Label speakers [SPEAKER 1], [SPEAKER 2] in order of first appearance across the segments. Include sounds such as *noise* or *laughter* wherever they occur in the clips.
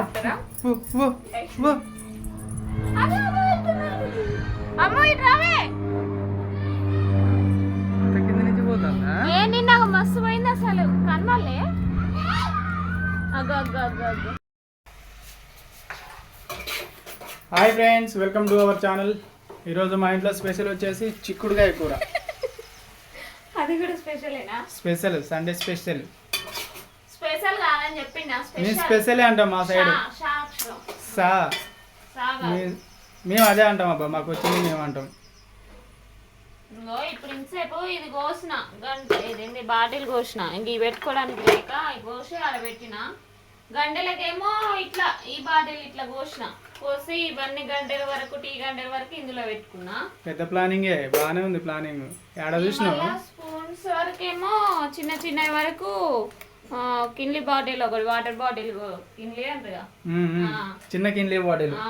[SPEAKER 1] ఆపుతారా
[SPEAKER 2] ఓ, ఓ, ఓ.
[SPEAKER 1] అమ్మో ఇటు రావే.
[SPEAKER 2] అంత కింద నుంచి పోతుందా
[SPEAKER 1] ఏ నిన్న మస్తు పోయింది అసలు. కనవాలే అగ్గ అగ్గ అగ్గ అగ్గ
[SPEAKER 2] hi friends welcome to our channel. ఈరోజు మా ఇంట్లో స్పెషల్ వచ్చేసి చిక్కుడుకాయ కూర. *laughs*
[SPEAKER 1] అది కూడా స్పెషలేనా?
[SPEAKER 2] Special Sunday special.
[SPEAKER 1] స్పెషల్ కాదని చెప్పిండా
[SPEAKER 2] మేము
[SPEAKER 1] స్పెషల్.
[SPEAKER 2] అంటాం మా సైడ్. సా మేము అదే అంటాం అబ్బా మాకు వచ్చింది మేము అంటాం.
[SPEAKER 1] ఇప్పుడు ఇంతసేపు ఇది కోసిన. గంట ఇదేంటి బాటిల్ కోసిన. ఇంక ఇవి పెట్టుకోవడానికి లేక కోసి ఆడ పెట్టిన. గంటలకేమో ఇట్లా ఈ బాటిల్ ఇట్లా కోసిన. కోసి ఇవన్నీ గంటల వరకు టీ గంటల వరకు ఇందులో పెట్టుకున్నా.
[SPEAKER 2] పెద్ద ప్లానింగే బాగానే ఉంది ప్లానింగ్. ఏడ చూసినావు?
[SPEAKER 1] స్పూన్స్ వరకేమో చిన్న చిన్న వరకు కిన్లీ బాటిల్ ఒకటి వాటర్ బాటిల్ కిన్లీ. ఆ.
[SPEAKER 2] చిన్న కిన్లీ బాటిల్.
[SPEAKER 1] ఆ.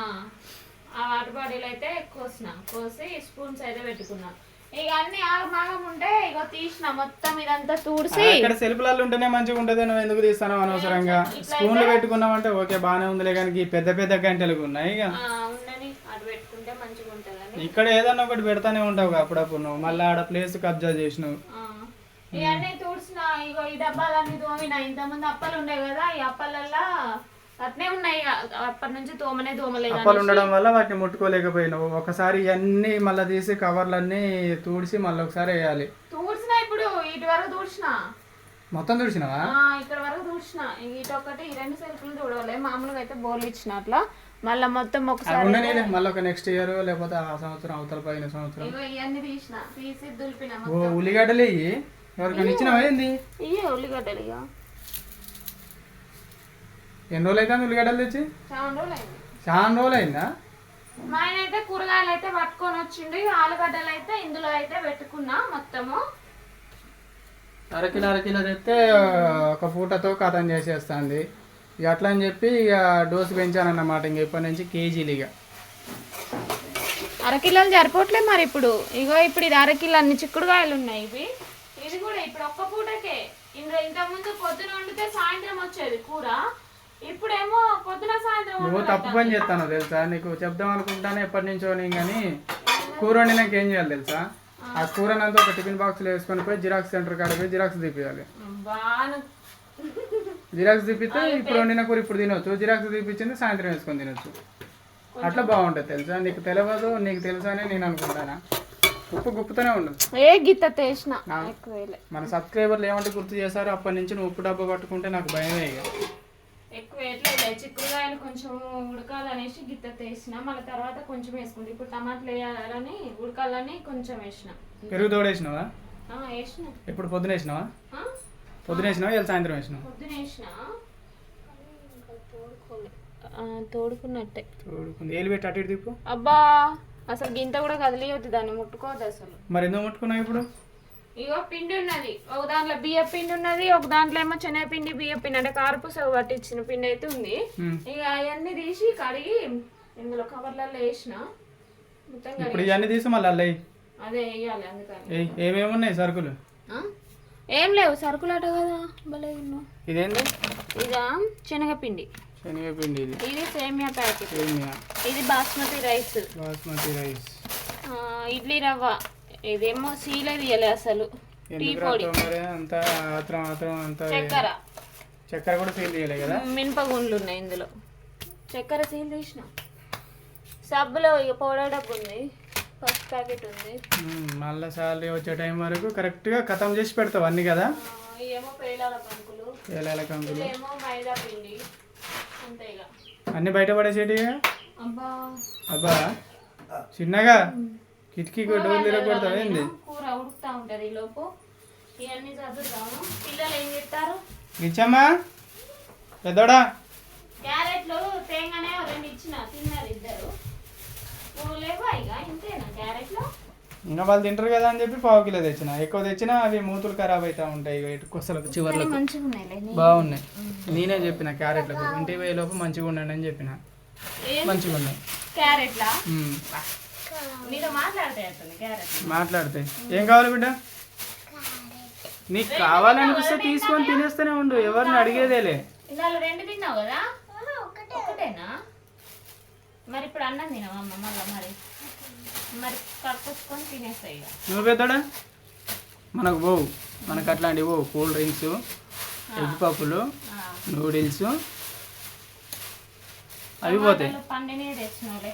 [SPEAKER 1] వాటర్ బాటిల్ అయితే కోసిన కోసి స్పూన్స్ అయితే పెట్టుకున్నా. ఇక అన్ని ఆగమాగం ఉంటే ఇక తీసిన మొత్తం ఇదంతా తూడిసి
[SPEAKER 2] ఇక్కడ సెల్ఫ్లలో ఉంటేనే మంచిగా ఉంటుంది నువ్వు ఎందుకు తీస్తాను అనవసరంగా? స్పూన్లు పెట్టుకున్నావంటే ఓకే బాగానే ఉందిలే కానీ ఈ పెద్ద పెద్ద గంటలు ఉన్నాయి ఇక.
[SPEAKER 1] అటు
[SPEAKER 2] ఇక్కడ ఏదన్నా ఒకటి పెడతానే ఉంటావు అప్పుడప్పుడు నువ్వు. మళ్ళీ ఆడ ప్లేస్ కబ్జా చేసినావు.
[SPEAKER 1] ఇవన్నీ తూడ్చిన ఇగో ఈ డబ్బాలన్నీ తోమిన ఇంతకుముందు అప్పలు ఉండే కదా ఈ అప్పలల్లా అట్నే ఉన్నాయి. అప్పటి నుంచి తోమనే తోమలేదు
[SPEAKER 2] అప్పాలు ఉండడం వల్ల వాటిని ముట్టుకోలేకపోయినావు. ఒకసారి ఇవన్నీ మళ్ళీ తీసి కవర్లన్నీ తూడిసి మళ్ళీ ఒకసారి వేయాలి.
[SPEAKER 1] తూడ్చిన ఇప్పుడు? ఇటు వరకు తూడ్చిన?
[SPEAKER 2] మొత్తం తుడిచినావా?
[SPEAKER 1] ఇక్కడ వరకు తూడ్చిన. ఇటు ఒకటి ఈ రెండు సెల్ఫ్లు తూడవలే. మామూలుగా అయితే బోర్లు ఇచ్చిన అట్లా. మళ్ళీ మొత్తం ఒకసారి
[SPEAKER 2] మళ్ళీ ఒక నెక్స్ట్ ఇయర్ లేకపోతే ఆ సంవత్సరం అవతల పైన సంవత్సరం.
[SPEAKER 1] ఇవన్నీ తీసిన. తీసి దులిపిన
[SPEAKER 2] ఉల్లిగడ్డలు ఇయ్యి. ఎవరికైనా ఇచ్చినావా ఏంది?
[SPEAKER 1] ఇయ్యే ఉల్లిగడ్డలు ఇక
[SPEAKER 2] ఎన్ని రోజులు అయితే ఉల్లిగడ్డలు తెచ్చి?
[SPEAKER 1] చాలా రోజులు అయింది
[SPEAKER 2] చాలా రోజులు అయిందా
[SPEAKER 1] మా ఆయన అయితే కూరగాయలు అయితే పట్టుకొని వచ్చిండు. ఇక ఆలుగడ్డలు అయితే ఇందులో అయితే పెట్టుకున్నా మొత్తము.
[SPEAKER 2] అరకిలో అరకిలో తెస్తే ఒక పూటతో కథం చేసేస్తుంది. ఇక అట్లా అని చెప్పి ఇక డోసు పెంచానన్నమాట ఇంక ఇప్పటి నుంచి కేజీలు ఇక
[SPEAKER 1] అరకిలోలు సరిపోవట్లే మరి ఇప్పుడు. ఇగో ఇప్పుడు ఇది అరకిలో అన్ని చిక్కుడుకాయలు ఉన్నాయి ఇవి. ఇది కూడా ఇప్పుడు ఒక్క పూటకే. ఇందులో ఇంతకుముందు పొద్దున వండితే సాయంత్రం వచ్చేది కూర. ఇప్పుడేమో పొద్దున సాయంత్రం
[SPEAKER 2] నువ్వు. తప్పు పని చేస్తాను తెలుసా? నీకు చెప్దాం అనుకుంటానే ఎప్పటి నుంచో నేను కానీ కూర వండినాక ఏం చేయాలి తెలుసా? ఆ. కూరనంతా ఒక టిఫిన్ బాక్స్లో వేసుకొని పోయి జిరాక్స్ సెంటర్ కాడ పోయి జిరాక్స్ తీపియాలి జిరాక్స్ తీపిస్తే ఇప్పుడు వండిన కూర ఇప్పుడు తినొచ్చు. జిరాక్స్ తీపిచ్చింది సాయంత్రం వేసుకొని తినొచ్చు. అట్లా బాగుంటుంది తెలుసా? నీకు తెలియదు నీకు తెలుసా అని నేను అనుకుంటానా? ఉప్పు గుప్పుతూనే ఉండదు.
[SPEAKER 1] ఏ గిత్త తీసిన.
[SPEAKER 2] మన సబ్స్క్రైబర్లు ఏమంటే గుర్తు చేశారో అప్పటి నుంచి నువ్వు ఉప్పు డబ్బా పట్టుకుంటే నాకు భయమే ఇక.
[SPEAKER 1] ఎక్కువ వేయట్లేదు చిక్కుడుకాయలు కొంచెం ఉడకాలనేసి గిత్త తీసిన మళ్ళీ తర్వాత కొంచెం వేసుకుంటే. ఇప్పుడు టమాటాలు వేయాలని ఉడకాలని కొంచెం వేసిన.
[SPEAKER 2] పెరుగు తోడేసినావా
[SPEAKER 1] ఆ, వేసిన.
[SPEAKER 2] ఎప్పుడు పొద్దున వేసినావా?
[SPEAKER 1] ఆ?
[SPEAKER 2] పొద్దున వేసినావా? ఇలా సాయంత్రం వేసినావా?
[SPEAKER 1] పొద్దున వేసిన. తోడుకున్నట్టే.
[SPEAKER 2] తోడుకుంది. ఏలు పెట్టి అటు ఇటు
[SPEAKER 1] అబ్బా! అసలు గింత కూడా కదిలియొద్దు దాన్ని ముట్టుకోవద్దు అసలు.
[SPEAKER 2] మరి ఎందుకు ముట్టుకున్నావు ఇప్పుడు?
[SPEAKER 1] ఇగో పిండి ఉన్నది. ఒక దాంట్లో బియ్య పిండి ఉన్నది ఒక దాంట్లో ఏమో శనగపిండి బియ్య పిండి అంటే కారపూస పట్టించిన పిండి అయితే ఉంది. ఇక అవన్నీ తీసి కడిగి ఇందులో కవర్లలో వేసిన.
[SPEAKER 2] ఇప్పుడు ఇవన్నీ తీసి మళ్ళీ
[SPEAKER 1] అదే వేయాలి అందుకని.
[SPEAKER 2] ఏమేమి ఉన్నాయి సరుకులు?
[SPEAKER 1] ఏం లేవు సరుకులాట కదా. భలే
[SPEAKER 2] ఇదేంటి
[SPEAKER 1] ఇదా శనగపిండి.
[SPEAKER 2] శనగపిండి ఇది
[SPEAKER 1] ఇది సేమియా ప్యాకెట్.
[SPEAKER 2] సేమియా.
[SPEAKER 1] ఇది బాస్మతి రైస్.
[SPEAKER 2] బాస్మతి రైస్.
[SPEAKER 1] ఇడ్లీ రవ్వ. ఇదేమో సీలే తీయలే అసలు. టీ పొడి.
[SPEAKER 2] అంత ఆత్రం ఆత్రం అంత
[SPEAKER 1] చక్కెర.
[SPEAKER 2] చక్కెర కూడా ఫీల్ చేయలే కదా?
[SPEAKER 1] మినపగుండ్లు ఉన్నాయి ఇందులో. చక్కెర సీల్ తీసిన. సబ్బులో ఇక పౌడర్ డబ్బు ఉంది. ఫస్ట్ ప్యాకెట్ ఉంది.
[SPEAKER 2] మళ్ళా సాలరీ వచ్చే టైం వరకు కరెక్ట్గా ఖతం చేసి పెడతావు అన్నీ కదా?
[SPEAKER 1] ఇవేమో పేలాల కంకులు.
[SPEAKER 2] ఏలాల కంకులు.
[SPEAKER 1] ఇదేమో మైదా పిండి.
[SPEAKER 2] అన్నీ బయట పడేసేటిగా
[SPEAKER 1] అబ్బా.
[SPEAKER 2] చిన్నగా? కిటికీ డోర్ తిరగకూడతావు ఏంది?
[SPEAKER 1] కూర ఉడుకుతా ఉంటది ఈ లోపు. ఇవన్నీ చదువుతాము పిల్లలు ఏం చేస్తారు?
[SPEAKER 2] ఇచ్చమ్మా. పెద్దోడా?
[SPEAKER 1] క్యారెట్లు తేంగానే రెండు ఇచ్చిన. తిన్నారు ఇద్దరు. నువ్వు లేవా ఇక? క్యారెట్లు
[SPEAKER 2] ఇంకా వాళ్ళు తింటారు కదా అని చెప్పి పావు కిలో తెచ్చిన. ఎక్కువ తెచ్చినా అవి మూతులు ఖరాబ్ అవుతా ఉంటాయి ఇటు కొసలకు చివర్లకు. బాగున్నాయి. నేనే చెప్పిన క్యారెట్లకు. ఇంటికి పోయే లోపు మంచిగా ఉండండి అని చెప్పిన. మంచిగా ఉన్నాయి.
[SPEAKER 1] క్యారెట్లా?
[SPEAKER 2] ఉమ్.
[SPEAKER 1] నీతో మాట్లాడితే అతను క్యారెట్?
[SPEAKER 2] మాట్లాడితే. ఏం కావాలి బిడ్డ? నీకు కావాలనిపిస్తే తీసుకొని తినేస్తూనే ఉండు. ఎవరిని అడిగేదేలే.
[SPEAKER 1] రెండు తిన్నావు కదా? మరి ఇప్పుడు అన్నం తినవమ్మ మళ్ళా మరి? మరి కట్టుకొని తినేస్తాయి
[SPEAKER 2] నువ్వు పెద్దడా? మనకు పోవు. మనకు అట్లాంటివి పోవు. కూల్ డ్రింక్స్ ఎగ్ పప్పులు. నూడిల్స్. అవి పోతాయి.
[SPEAKER 1] పండినే తెచ్చినోలే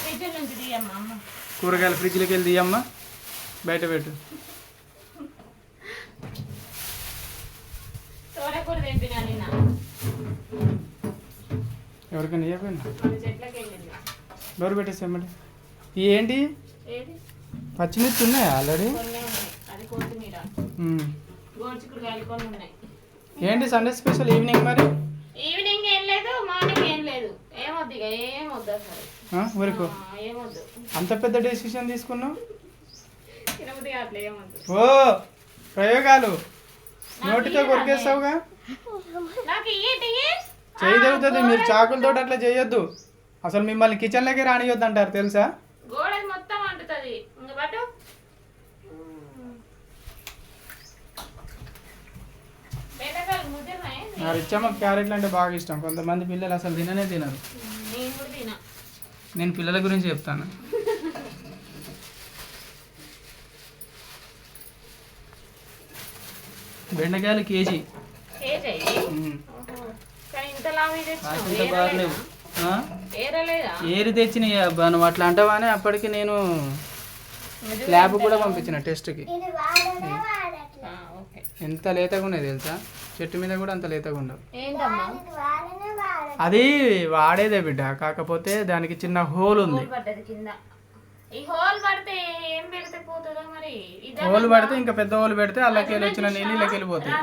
[SPEAKER 1] ఫ్రిడ్జ్ నుంచి తీయమ్మా అమ్మ.
[SPEAKER 2] కూరగాయలు ఫ్రిడ్జ్లోకి వెళ్ళి తీయమ్మా. బయట పెట్టు.
[SPEAKER 1] తోటకూర తెంపినా నిన్న.
[SPEAKER 2] ఎవరికైనా
[SPEAKER 1] వెళ్ళింది
[SPEAKER 2] డోర్ పెట్టేసేయమండి. ఈ ఏంటి? పచ్చిమిర్చి ఉన్నాయి ఆల్రెడీ? ఏంటి సండే స్పెషల్ ఈవినింగ్ మరి?
[SPEAKER 1] ఈవినింగ్ ఏం లేదు మార్నింగ్ ఏం లేదు. ఏమొద్దు ఇక ఏమొద్దు అసలు.
[SPEAKER 2] ఊరుకో.
[SPEAKER 1] ఏమొద్దు
[SPEAKER 2] అంత పెద్ద డెసిషన్ తీసుకున్నావు? ఓ ప్రయోగాలు. నోటితో కొరికేస్తావుగా?
[SPEAKER 1] నాకు ఇయ్యి.
[SPEAKER 2] చేయి తెగుతుంది మీరు చాకులతో అట్లా చేయొద్దు. అసలు మిమ్మల్ని కిచెన్లోకి రానియొద్దు అంటారు తెలుసా?
[SPEAKER 1] గోడకి మొత్తం అంటుతుంది. ఇంక బట్టు బెండకాయలు ముదిరినాయి
[SPEAKER 2] నా రిచ్చమ్మ క్యారెట్లు అంటే బాగా ఇష్టం. కొంతమంది పిల్లలు అసలు తిననే తినరు.
[SPEAKER 1] నేను
[SPEAKER 2] పిల్లల గురించి చెప్తాను. *laughs* బెండకాయలు కేజీ. ఏరి తెచ్చినాయి అబ్బా నువ్వు అట్లా అంటావా అని అప్పటికి నేను ల్యాబ్ కూడా పంపించిన టెస్ట్కి.
[SPEAKER 1] ఆ, ఓకే.
[SPEAKER 2] ఎంత లేతగా ఉన్నాయి తెలుసా? చెట్టు మీద కూడా అంత లేతగా ఉండవు.
[SPEAKER 1] ఏంటమ్మా?
[SPEAKER 2] అది వాడేదే బిడ్డ కాకపోతే దానికి చిన్న హోల్ ఉంది.
[SPEAKER 1] హోల్ పడితే ఏం పెడితే పోతుందో మరి? ఇదే
[SPEAKER 2] హోల్ పడితే ఇంకా పెద్ద హోల్ పెడితే అల్లకి వచ్చిన నీళ్ళు ఇళ్ళకి వెళ్ళిపోతాయి.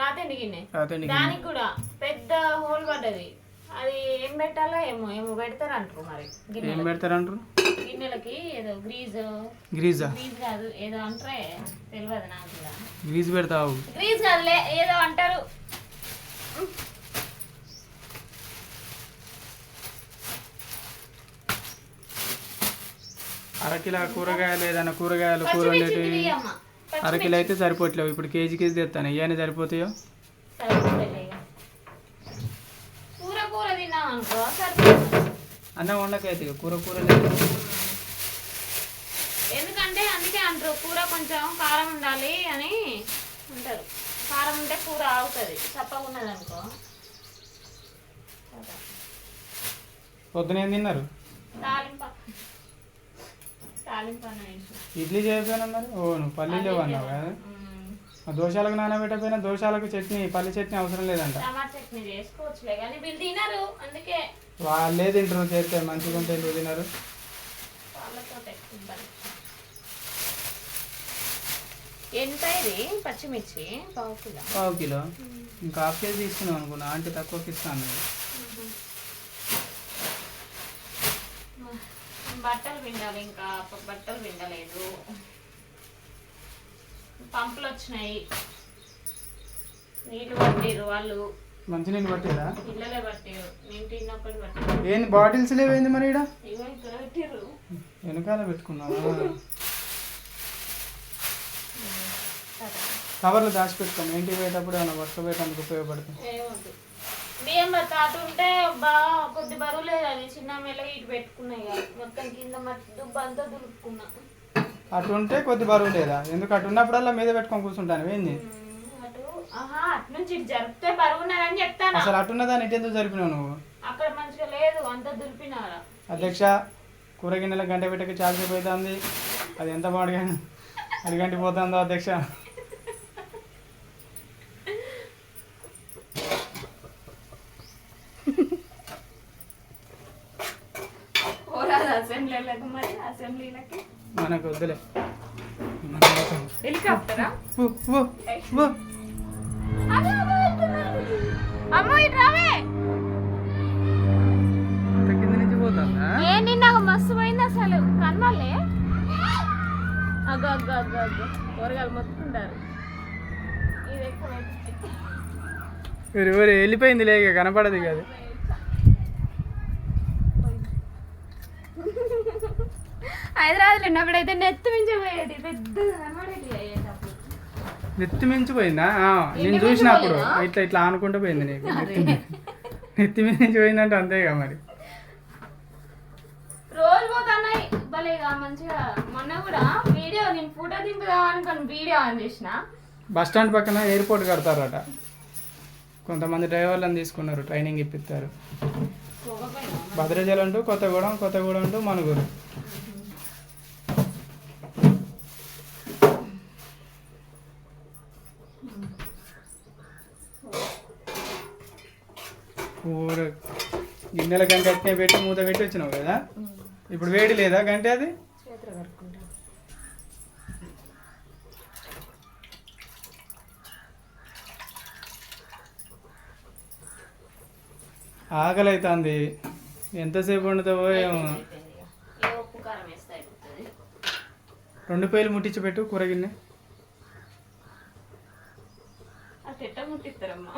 [SPEAKER 1] రాతండి గిన్నె. రాతండి దానికి కూడా పెద్ద హోల్ పడ్డది. అది ఏం పెట్టాలో ఏమో ఏమో పెడతారు అంటారు మరి
[SPEAKER 2] ఏం
[SPEAKER 1] గిన్నె
[SPEAKER 2] పెడతారంటారు?
[SPEAKER 1] గిన్నెలకి ఏదో గ్రీజ్.
[SPEAKER 2] గ్రీజా?
[SPEAKER 1] గ్రీజ్ కాదు ఏదో అంటారే తెలియదు నాకు కూడా.
[SPEAKER 2] గ్రీజ్ పెడతావు.
[SPEAKER 1] గ్రీజ్ కాదులే ఏదో అంటారు.
[SPEAKER 2] అరకిల కూరగాయలు ఏదైనా కూరగాయలు కూర అరకిలో అయితే సరిపోవట్లేవు. ఇప్పుడు కేజీ కేజీ తెస్తాను ఇవన్నీ సరిపోతాయో? అన్నం వండకైతే కూర కూర
[SPEAKER 1] ఎందుకంటే అందుకే అంటారు కూర కొంచెం కారం ఉండాలి అని అంటారు. కారం ఉంటే కూర ఆగుతుంది. చప్పగా ఉన్నది అనుకో.
[SPEAKER 2] పొద్దున ఏం తిన్నారు
[SPEAKER 1] తాలింప తాలింప అన్న వేసిన.
[SPEAKER 2] ఇడ్లీ చేయకపోయినా మరి? ఓ నువ్వు పల్లీలు అన్నావు కదా? దోశలకు నానబెట్టకపోయినా దోశలకు చట్నీ పల్లి చట్నీ అవసరం లేదంట.
[SPEAKER 1] వీళ్ళు
[SPEAKER 2] తింటారు చేస్తే మంచిగా ఉంటే ఎందుకు తినరు?
[SPEAKER 1] ఎంత ఇది? పచ్చిమిర్చి? పావు కిలో.
[SPEAKER 2] పావు కిలో? ఇంకా హాఫ్ కేజీ తీసుకున్నాం అనుకున్నా అంటే తక్కువకి ఇస్తాను నేను.
[SPEAKER 1] బట్టలు పిండాలి ఇంకా బట్టలు పిండలేదు. పంపులు వచ్చినాయి. నీళ్ళు పట్టిరు వాళ్ళు.
[SPEAKER 2] మంచినీళ్ళు పట్టిరా
[SPEAKER 1] పిల్లలే పట్టిరు నేను తిన్నప్పుడు పట్టిరు
[SPEAKER 2] ఏంది బాటిల్స్ లేవేంది మరి ఇక్కడ
[SPEAKER 1] పెట్టిర్రు.
[SPEAKER 2] వెనకాల పెట్టుకున్నావా. కవర్లు దాచిపెట్టుకోండి ఇంటికి పోయేటప్పుడు ఏమైనా పట్టుకోబోయేటందుకు ఉపయోగపడుతుంది?
[SPEAKER 1] ఏమొద్దు. బియ్యం తాటు ఉంటే బా కొద్ది బరువు లేదు అది. చిన్న మెల్లగా ఇటు పెట్టుకున్నాయి. మొత్తం కింద మట్టి దుబ్బ అంతా దులుపుకున్నా.
[SPEAKER 2] అటు ఉంటే కొద్ది బరువు లేదా? ఎందుకు అటు ఉన్నప్పుడల్లా మీద పెట్టుకొని కూర్చుంటాను ఏంది? అసలు అటున్నదాన్ని ఇటు ఎందుకు జరిపినావు నువ్వు?
[SPEAKER 1] అక్కడ మంచిగా లేదు అంత దులిపినారా?
[SPEAKER 2] అధ్యక్ష కూర గిన్నెల గంట పెట్టక చాలాసేపు అవుతుంది అది ఎంత బాగా అడిగంటి పోతుందో అధ్యక్ష.
[SPEAKER 1] కూరగాయలు మొత్తుకుంటారు. ఇది ఎక్కువ.
[SPEAKER 2] ఊరి ఊరి వెళ్ళిపోయింది లేక కనపడదు ఇక అది.
[SPEAKER 1] హైదరాబాద్లో ఉన్నప్పుడైతే నెత్తి మించి పోయేది పెద్ద
[SPEAKER 2] నెత్తి మించిపోయిందా ఆ, నేను చూసినప్పుడు? ఇట్లా ఇట్లా ఆనుకుంటూ పోయింది నీకు. నెత్తి మించి. పోయిందంటే అంతేగా మరి.
[SPEAKER 1] పోతున్నాయి మంచిగా? మొన్న కూడా వీడియో నేను ఫోటో దింపుదాం అనుకుని వీడియో ఆన్ చేసిన.
[SPEAKER 2] బస్ స్టాండ్ పక్కన ఎయిర్పోర్ట్ కడతారట. కొంతమంది డ్రైవర్లను తీసుకున్నారు ట్రైనింగ్ ఇప్పిస్తారు
[SPEAKER 1] పోకపోయినా
[SPEAKER 2] భద్రాచలం అంటూ కొత్తగూడెం కొత్తగూడెం అంటూ మనుగురు. కూర గిన్నెల కంటే పెట్టి మూత పెట్టి వచ్చినావు కదా? ఇప్పుడు వేడి లేదా గంట అది? ఆకలి అవుతుంది ఎంతసేపు వండుతావో ఏమో రెండు పేలు ముట్టించి పెట్టు కూర గిన్నె
[SPEAKER 1] అది ఎట్ట ముట్టిస్తారమ్మా?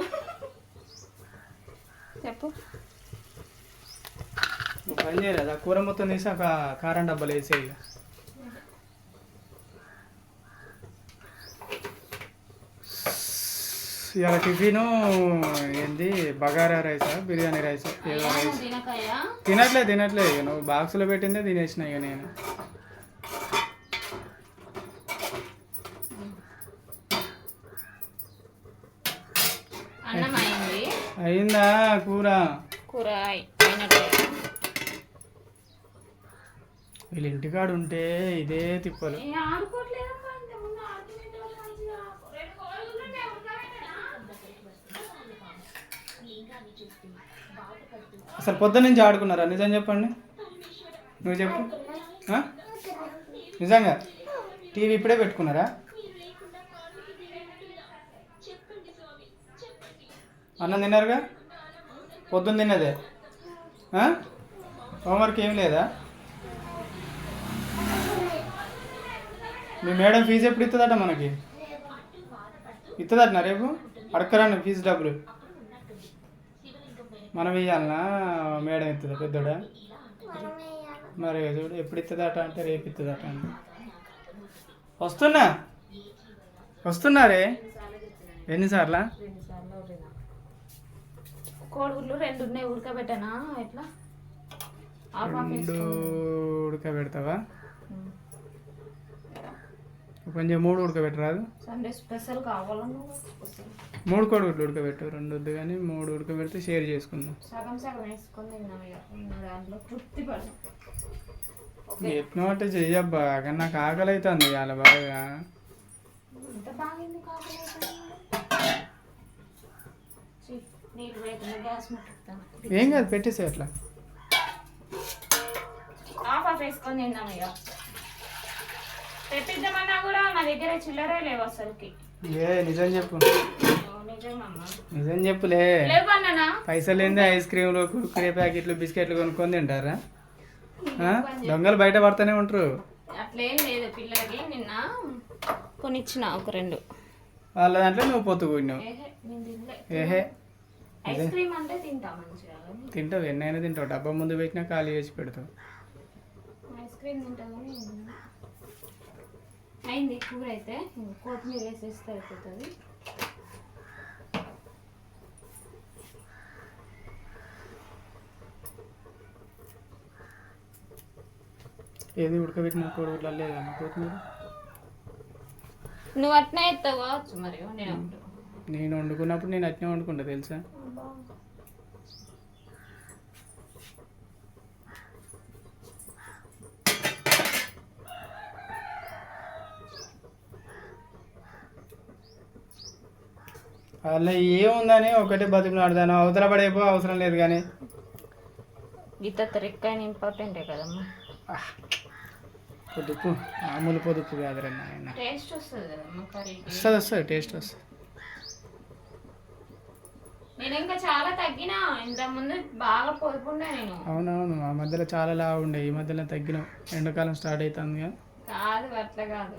[SPEAKER 1] చెప్పు.
[SPEAKER 2] ఆ కూర మొత్తం తీసి ఒక కారం డబ్బాలు వేసేయి ఇక. ఇవాళ టిఫిను ఏంది? Bagara rice biryani rice? ఏదో రైస్. తినట్లే తినట్లే ఇక. నువ్వు బాక్స్లో పెట్టిందే తినేసిన ఇక నేను.
[SPEAKER 1] అయింది?
[SPEAKER 2] కూర?
[SPEAKER 1] కూర
[SPEAKER 2] వీళ్ళ ఇంటికాడ ఉంటే ఇదే తిప్పలు? అసలు పొద్దున్న నుంచి ఆడుకున్నారా? నిజం చెప్పండి. నువ్వు చెప్పు? నిజంగా? టీవీ ఇప్పుడే పెట్టుకున్నారా? అన్నం తిన్నారుగా? పొద్దున్న తిన్నదే? హోంవర్క్ ఏం లేదా? మీ మేడం ఫీజు ఎప్పుడు ఇస్తుందట మనకి? ఇస్తుందట రేపు? అడక్కరాను ఫీజు డబ్బులు. మనం ఇవ్వాలనా మేడం ఇస్తుందా పెద్దోడా? మరి చూడు ఎప్పుడు ఇస్తుందట అంటే రేపు ఇస్తుందట వస్తున్నా? వస్తున్నారే ఎన్నిసార్లా?
[SPEAKER 1] కోడిగుడ్లు రెండు ఉన్నాయి ఉడకబెట్టనా? ఎట్లా?
[SPEAKER 2] రెండు. ఉడకబెడతావా. కొంచెం మూడు ఉడకబెట్టరాదు.
[SPEAKER 1] సండే స్పెషల్ కావాలను స్పెషల్.
[SPEAKER 2] మూడు కోడిగుడ్లు ఉడకబెట్టు రెండు వద్దు కానీ మూడు ఉడకబెడితే షేర్ చేసుకుందాం.
[SPEAKER 1] సగం సగం వేసుకొని తిన్నాం దాంట్లో తృప్తి
[SPEAKER 2] ఎట్నో అంటే చెయ్యబ్బా కానీ నాకు ఆకలి అవుతుంది ఇవాళ బాగా ఏం కాదు పెట్టేసే అట్లా.
[SPEAKER 1] ఆఫ్ ఆఫ్ వేసుకొని తిన్నాం ఇక తెప్పిద్దామన్నా కూడా నా దగ్గర చిల్లరే లేవు అసలుకి.
[SPEAKER 2] ఏ నిజం చెప్పు. నిజం చెప్పులే. పైసలు ఏంది ఐస్ క్రీమ్లు కుర్కురే ప్యాకెట్లు బిస్కెట్లు కొనుక్కొని తింటారా? దొంగలు బయట పడుతూనే ఉంటారు.
[SPEAKER 1] అట్లేం లేదు నిన్న కొనిచ్చిన ఒక రెండు.
[SPEAKER 2] వాళ్ళ దాంట్లో నువ్వు పొత్తు కూడినావు.
[SPEAKER 1] ఏహే నేను తినలే.
[SPEAKER 2] ఏహే?
[SPEAKER 1] ఐస్ క్రీమ్ అంటే తింటా మంచిగా కానీ
[SPEAKER 2] తింటావు ఎన్నైనా తింటావు. డబ్బా ముందు పెట్టినా ఖాళీ చేసి పెడతావు.
[SPEAKER 1] Ice cream. అయింది కూర అయితే కొత్తిమీర వేసేస్తే అయిపోతుంది
[SPEAKER 2] ఏది ఉడకబెట్టిన కోడిగుడ్లు లేదన్న కొత్తిమీర?
[SPEAKER 1] నువ్వు అట్నే ఎత్తావు? కావచ్చు మరి
[SPEAKER 2] నేను వండుకున్నప్పుడు నేను అట్నే వండుకుంటా తెలుసా? అలా ఏముందని ఒకటే బతుకులాడదాను? అవతల పడేపో అవసరం లేదు కానీ
[SPEAKER 1] గీత తెరక్కైన ఇంపార్టెంటే కదమ్మా.
[SPEAKER 2] పొదుపు మామూలు పొదుపు కాదురా నాయన.
[SPEAKER 1] టేస్ట్ వస్తుంది
[SPEAKER 2] వస్తుంది వస్తుంది టేస్ట్ వస్తుంది.
[SPEAKER 1] నేను ఇంకా చాలా తగ్గినా. ఇంత ముందు బాగా పొదుపుండే నేను.
[SPEAKER 2] అవునవును ఆ మధ్యలో చాలా లావు ఉండే. ఈ మధ్యలో తగ్గినాం. ఎండాకాలం స్టార్ట్ అవుతుంది కదా.
[SPEAKER 1] అట్లా కాదు.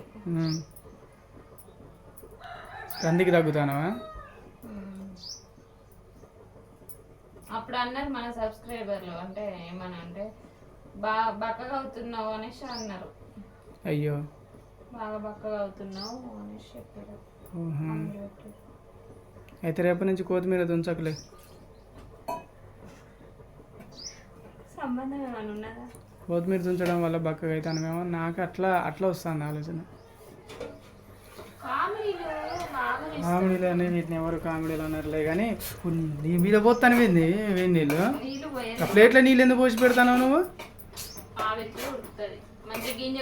[SPEAKER 2] కందికి తగ్గుతానవా
[SPEAKER 1] మ్మ్. అప్పుడు అన్నారు మన సబ్స్క్రైబర్లు. అంటే ఏమని అంటే బా బక్కగా అవుతున్నావు అనేసి అన్నారు.
[SPEAKER 2] అయ్యో.
[SPEAKER 1] బాగా బక్కగా అవుతున్నావు అనేసి చెప్పారు.
[SPEAKER 2] అయితే రేపటి నుంచి కొత్తిమీర తుంచకలే
[SPEAKER 1] సంబంధం ఏమైనా ఉన్నదా?
[SPEAKER 2] కొత్తిమీర తుంచడం వల్ల బక్కగా అవుతానేమో నాకు అట్లా అట్లా వస్తుంది ఆలోచన
[SPEAKER 1] కామెడీలు మామూలు
[SPEAKER 2] కామెడీలు అని వీటిని ఎవరు కామెడీలు అన్నారులే కానీ నీ మీద పోతాను వింది వేడి నీళ్ళు. ఆ ప్లేట్లో నీళ్ళు ఎందుకు పోసి పెడతావు నువ్వు?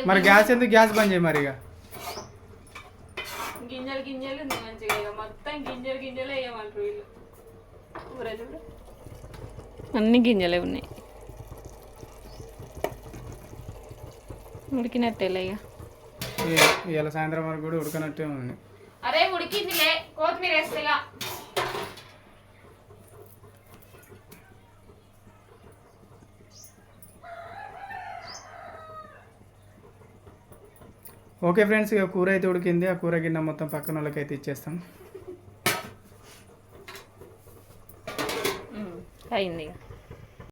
[SPEAKER 2] మరి గ్యాస్ ఎందుకు గ్యాస్ బంద్ చేయి మరి ఇక?
[SPEAKER 1] గింజలు గింజలు మొత్తం గింజలు గింజలు వేయమంటారు వీళ్ళు. అన్ని గింజలే ఉన్నాయి. ఉడికినట్టేలే ఇక.
[SPEAKER 2] ఇవాళ సాయంత్రం వరకు కూడా ఉడకనట్టే ఉంది.
[SPEAKER 1] అరే ఉడికిందిలే కొత్తిమీర వేస్తేగా
[SPEAKER 2] ఓకే ఫ్రెండ్స్ ఇక కూర అయితే ఉడికింది. ఆ కూర గిన్నె మొత్తం పక్కన వాళ్ళకి అయితే ఇచ్చేస్తాం
[SPEAKER 1] అయింది